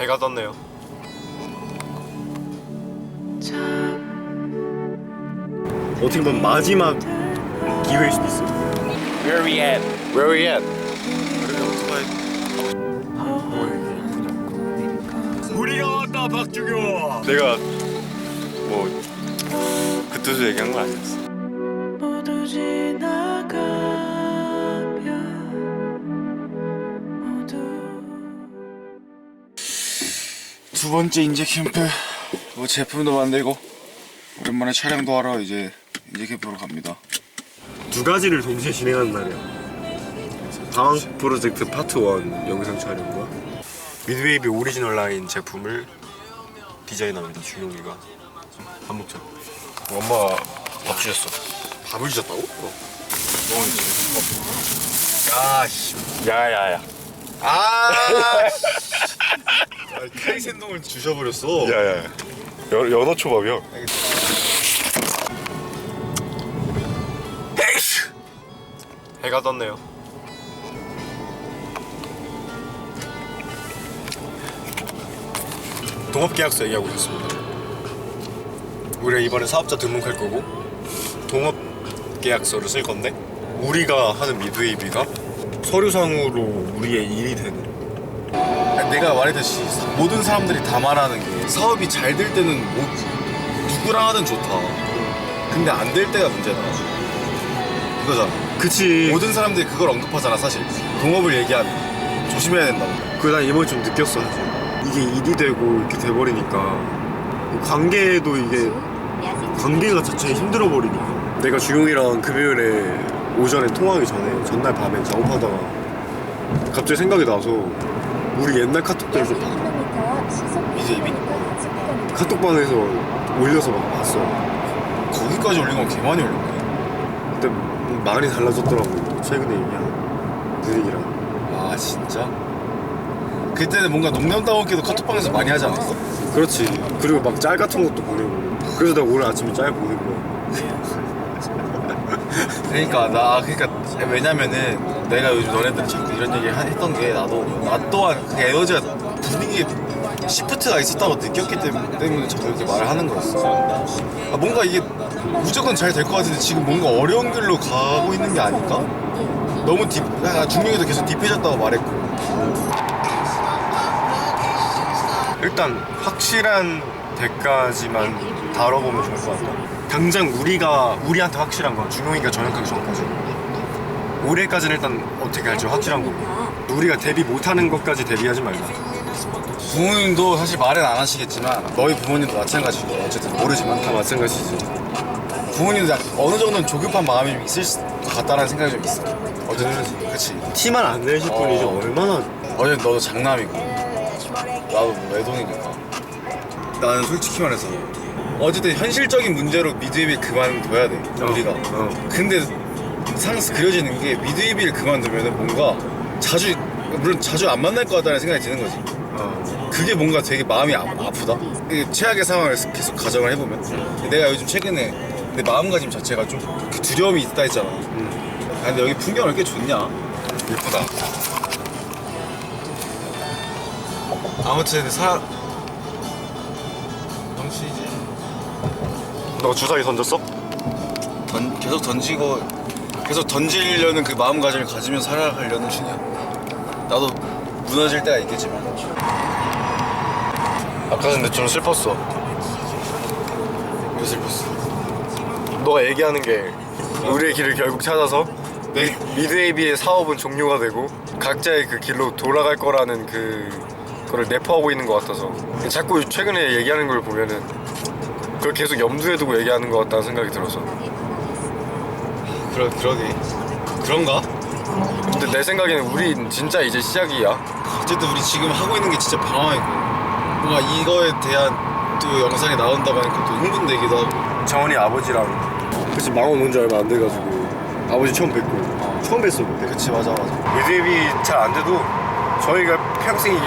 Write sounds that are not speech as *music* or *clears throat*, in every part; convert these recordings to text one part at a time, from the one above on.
해가 떴네요. 어떻게 보면 마지막 기회일 수도 있어. Where we at? Where we at? 우리가 왔다 박중현. 내가 뭐 그 뜻을 얘기한 건 아니었어. 모두 지나가 두 번째 인제 캠프 뭐 제품도 만들고 오랜만에 촬영도 하러 이제 인제 캠프로 갑니다. 두 가지를 동시에 진행하는 날이야. 방학 프로젝트 파트 1 영상 촬영과 미드웨이비 오리지널 라인 제품을 디자인합니다. 준용이가 밥 먹자. 엄마가 밥 주셨어. 밥을 주셨다고? 어. 야 씨. 야야야. 아. *laughs* 카이센동을 주셔버렸어. 야야. 연 연어 초밥이야. 해가 떴네요. 동업 계약서 얘기하고 있습니다. 우리가 이번에 사업자 등록할 거고 동업 계약서를 쓸 건데 우리가 하는 미드웨이비가 서류상으로 우리의 일이 되는 내가 말했듯이 모든 사람들이 다 말하는 게 사업이 잘 될 때는 뭐 누구랑 하든 좋다. 근데 안 될 때가 문제다. 이거잖아. 그치 모든 사람들이 그걸 언급하잖아 사실. 동업을 얘기하면 조심해야 된다고. 그난 이번에 좀 느꼈어 사실 이게 일이 되고 이렇게 돼버리니까 관계도 이게 관계가 자체가 힘들어 버리니까 내가 주용이랑 금요일에 오전에 통화하기 전에 전날 밤에 작업하다가 갑자기 생각이 나서 우리 옛날 봐. 이제 이미 카톡방에서 올려서 막 봤어 거기까지 올린 건 개 많이 올린 거야. 근데 많이 달라졌더라고 최근에 얘기한 분위기랑 아 진짜? 그때는 뭔가 농담 따먹기도 카톡방에서 많이 하지 않았어? 그렇지 그리고 막 짤 같은 것도 보내고 그래서 내가 오늘 아침에 짤 보낸 거야 그러니까 나 그러니까 왜냐면은 내가 요즘 너네들 자꾸 이런 얘기 하- 했던 게 나도 나 또한 그 에너지가 분위기에 시프트가 있었다고 느꼈기 때문에, 때문에 자꾸 이렇게 말을 하는 거였어. 아, 뭔가 이게 무조건 잘 될 것 같은데 지금 뭔가 어려운 길로 가고 있는 게 아닐까? 너무 딥, 아, 중명이도 계속 딥해졌다고 말했고. 일단 확실한 데까지만 다뤄보면 좋을 것 같다. 당장 우리가 우리한테 확실한 건 준용이가 전역하기 전까지. 올해까지는 일단 어떻게 할지 확실한 거고. 우리가 데뷔 못하는 것까지 데뷔하지 말자. 부모님도 사실 말은 안 하시겠지만 너희 부모님도 마찬가지고 어쨌든 모르지만 다 마찬가지지. 부모님도 약- 어느 정도는 조급한 마음이 좀 있을 것 같다는 생각이 좀 있어. 어쨌든 그치. 티만 안 내실 뿐이지 어. 얼마나 어제 너도 장남이고 나도 뭐 외동이니까 나는 솔직히 말해서 어쨌든 현실적인 문제로 미드웨이비 그만둬야 돼 우리가 어. 근데 상스 그려지는 게 미드웨이비를 그만두면 뭔가 자주 물론 자주 안 만날 것 같다는 생각이 드는 거지. 어. 그게 뭔가 되게 마음이 아, 아프다? 이게 최악의 상황을 계속 가정을 해보면. 내가 요즘 최근에 내 마음가짐 자체가 좀그 두려움이 있다 했잖아. 아, 근데 여기 풍경 왜 이렇게 좋냐? 예쁘다. 아무튼 사 정신이지. 너 주사위 던졌어? 던, 계속 던지고 계속 던지려는 그 마음가짐을 가지며 살아가려는 신이야 나도 무너질 때가 있겠지만 아까 근데 좀 슬펐어. 왜 슬펐어 너가 얘기하는 게 우리의 길을 결국 찾아서 네. 미드웨이비의 사업은 종료가 되고 각자의 그 길로 돌아갈 거라는 그 거를 내포하고 있는 것 같아서 자꾸 최근에 얘기하는 걸 보면은 그걸 계속 염두에 두고 얘기하는 것 같다는 생각이 들어서 그러, 그러게. 그런가? 근데 내 생각에는 우린 진짜 이제 시작이야. 어쨌든 우리 지금 하고 있는 게 진짜 방황이고. 뭔가 이거에 대한 또 영상이 나온다고 하니까 또 흥분되기도 하고. 정원이 아버지랑 그치 망원 온지 얼마 안 돼가지고 아버지 처음 뵙고 처음 뵀어 그때. 그치 맞아 맞아. 미드웨이비 잘 안 돼도 저희가 평생 이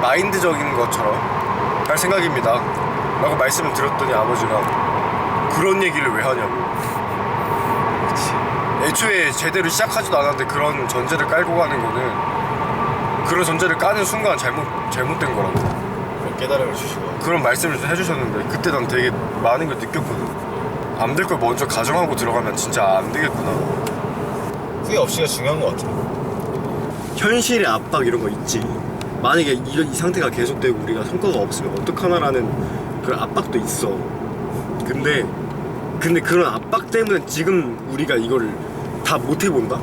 마인드적인 것처럼 할 생각입니다. 라고 말씀을 드렸더니 아버지가 그런 얘기를 왜 하냐고 애초에 제대로 시작하지도 않았는데 그런 전제를 깔고 가는 거는 그런 전제를 까는 순간 잘못 잘못된 거라고. 그런 깨달음을 주시고 그런 말씀을 해주셨는데 그때 난 되게 많은 걸 느꼈거든. 안 될 걸 먼저 가정하고 들어가면 진짜 안 되겠구나. 후회 없이가 중요한 것 같아. 현실의 압박 이런 거 있지. 만약에 이런 이 상태가 계속되고 우리가 성과가 없으면 어떡하나라는 그런 압박도 있어. 근데 근데 그런 압박 때문에 지금 우리가 이거를 다못 해본다?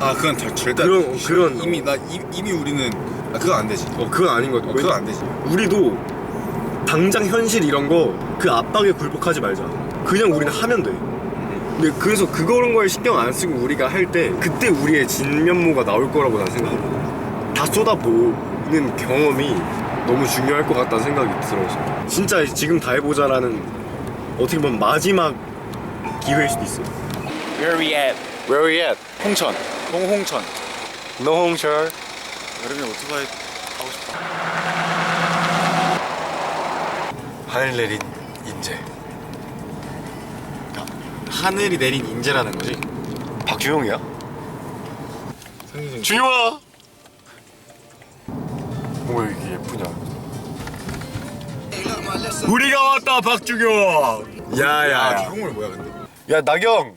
아 그건 다 절대 그런- 안 되지. 그런- 이미 나 이, 이미 우리는 아 그건 안 되지. 어 그건 아닌 것 같아. 어, 그건 안 되지. 우리도 당장 현실 이런 거 그 압박에 굴복하지 말자. 그냥 우리는 하면 돼. 근데 그래서 그런 거에 신경 안 쓰고 우리가 할 때 그때 우리의 진면모가 나올 거라고 난 생각해. 다 쏟아보는 경험이 너무 중요할 것 같다는 생각이 들어서. 진짜 지금 다 해보자라는 어떻게 보면 마지막 기회일 수도 있어 Where we at? Where we at? 홍천. 홍홍천. No 홍철. 여름에 오토바이 타고 싶어. 하늘 내린 인재. 그러니까 하늘이 내린 인재라는 거지? 박주용이야? 주용아! 왜 이게 예쁘냐 우리가 왔다 박주경. 야야 아 주홍을 뭐야 근데? 야 나경.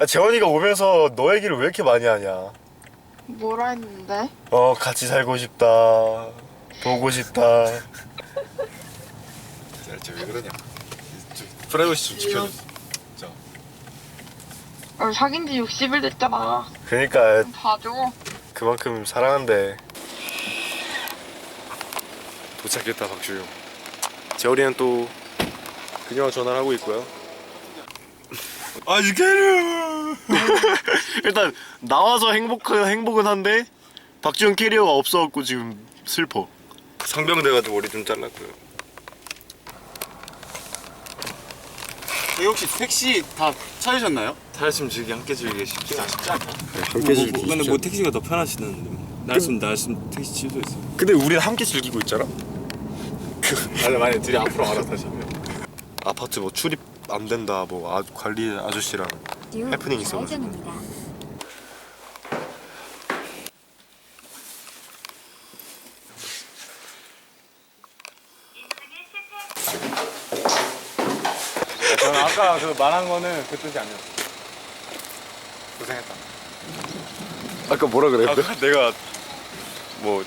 야, 재원이가 오면서 너 얘기를 왜 이렇게 많이 하냐? 뭐라 했는데? 어 같이 살고 싶다. 보고 싶다. 진짜 왜 그러냐? 좀 프라이버시 좀 지켜줘. 어, 사귄 지 60일 됐잖아. 그니까. 봐줘. 그만큼 사랑한대. 도착했다 박주영 재원이는 또 그녀와 전화를 하고 있고요. 아직 캐리어! *laughs* 일단 나와서 행복한 행복은 한데 박주영 캐리어가 없어갖고 지금 슬퍼. 상병돼가지고 머리 좀 잘랐고요. 여기 혹시 택시 다 찾으셨나요? 살았으면 즐기 함께 즐기 쉽지 쉽지 않다 함께 뭐, 뭐, 근데 뭐 택시가 더 편하시는데. 날숨 날숨 택시 취소했어. 근데 우리는 함께 즐기고 있잖아 아니 만약 둘이 앞으로 알아서 다시 하면 아파트 뭐 출입 안 된다 뭐 아, 관리 아저씨랑 해프닝 있어가지고 저는 아까 그 말한 거는 그 뜻이 아니었어. 고생했다. 아까 뭐라 그랬는데? 아까 내가 뭐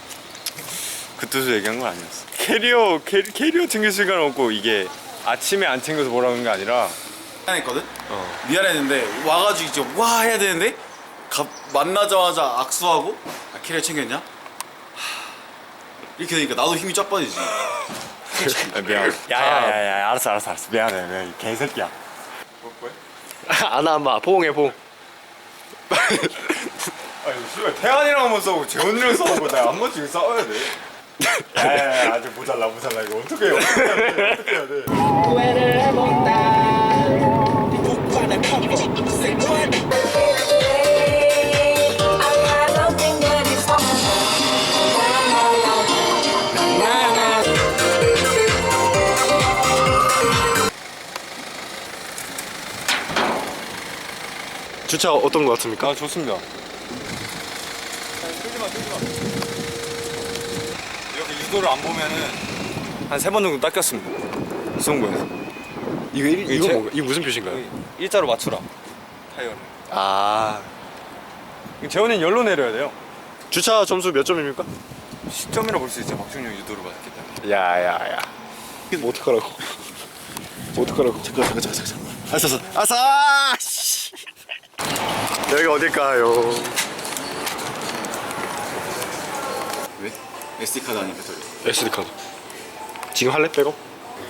그 뜻으로 얘기한 건 아니었어. 캐리어 캐리, 캐리어 챙길 시간 없고 이게 아침에 안 챙겨서 뭐라는 게 아니라 미안했거든? 미안했는데 와가지고 이제 와 해야 되는데 갑, 만나자마자 악수하고 아, 캐리어 챙겼냐? 하, 이렇게 되니까 나도 힘이 쫙 빠지지. 아, 미안. 야야야야 알았어 알았어 알았어 미안해 미안해 이 개새끼야. 안아 한번 포옹해 포옹 *laughs* 아니 씨발 태환이랑 한번 싸우고 재원이랑 싸우고 나한 번씩 싸워야 돼. 야야야 아직 모자라 모자라 이거 어떻게 해요? 어떻게 해야 돼? 주차 어떤 거 같습니까? 아 좋습니다. 이렇게 유도를 안 보면은 한 세 번 정도 닦였습니다. 수영구에서 이거 일, 이거 제- 뭐 이거 무슨 표시인가요? 일자로 맞추라 타이어를. 아 재원이는 열로 내려야 돼요. 주차 점수 몇 점입니까? 10점이라 볼 수 있죠. 박준영 유도를 맞았기 때문에. 야야야 이거 뭐 어떡하라고 뭐 어떡하라고 잠깐 잠깐 잠깐 잠깐 아싸 아싸 아싸 씨. 여기 어딜까요? 왜? SD 카드 아니까 저기. SD 카드 지금 할래 빼고?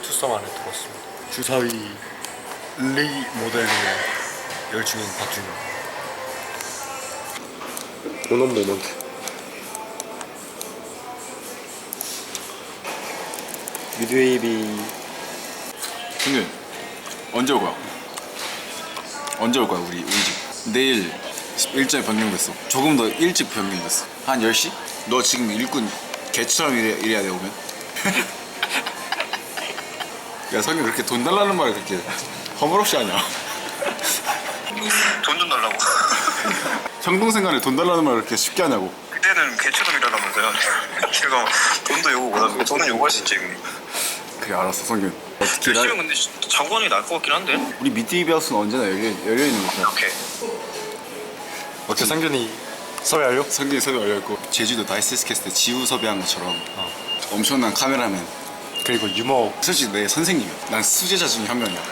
투썸 안에 들었습니다 주사위 리 모델로 열중인 박준영 오넌 모먼트 미드웨이비 승윤 언제 올 거야? 언제 올 거야 우리 우리 집? 내일 일정이 변경됐어. 조금 더 일찍 변경됐어. 한 10시? 너 지금 일꾼 개처럼 일해, 일해야 돼 오면. 야 성윤 그렇게 돈 달라는 말을 그렇게 허물없이 하냐? 돈 좀 달라고. 형 동생 간에 돈 달라는 말을 그렇게 쉽게 하냐고. 그때는 형님 개처럼이라면서요. 제가 돈도 요구 못하고 돈은 요구할 수 있지. 그래 알았어 성균 어떻게 나 개처럼 근데 게 나을 것 같긴 한데. 우리 미티비 하우스는 언제나 열려, 열려있는 거야 오케이. 어째 상균이 섭외 완료? 성균이 섭외 열려있고 제주도 다이스스 캐스트 지우 섭외한 것처럼 엄청난 카메라맨. 그리고 유머. 솔직히 내 선생님이야 난 수제자 중에 한 명이야.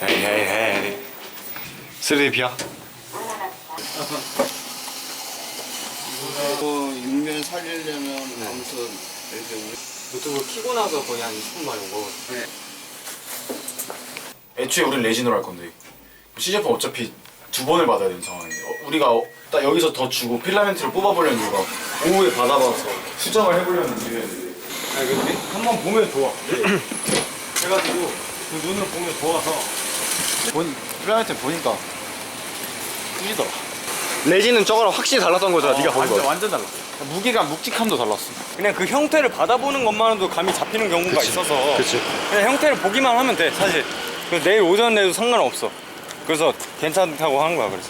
헤이 헤이 헤이. 쓰리비야? 육면 살리려면 아무튼 유튜브 키고 나서 거의 한 20분 만에 온 거거든. 애초에 우린 레진으로 할 건데. 시제품 어차피 두 번을 받아야 되는 상황인데. 어, 우리가 어, 딱 여기서 더 주고 필라멘트를 뽑아보려는 이유가 오후에 받아봐서 수정을 해보려는 이유였는데 아니 근데 한번 보면 좋아. *clears throat* 그래가지고 그 눈을 보면 좋아서 본 필라멘트 보니까 뚫리더라 레진은 저거랑 확실히 달랐던 거잖아 네가 본 완전 거. 완전 달라. 무게감 묵직함도 달랐어 그냥 그 형태를 받아보는 것만으로도 감이 잡히는 경우가 있어서 그치. 그냥 형태를 보기만 하면 돼 사실. 그래서 내일 오전 내도 상관없어. 그래서 괜찮다고 하는 거야 그래서.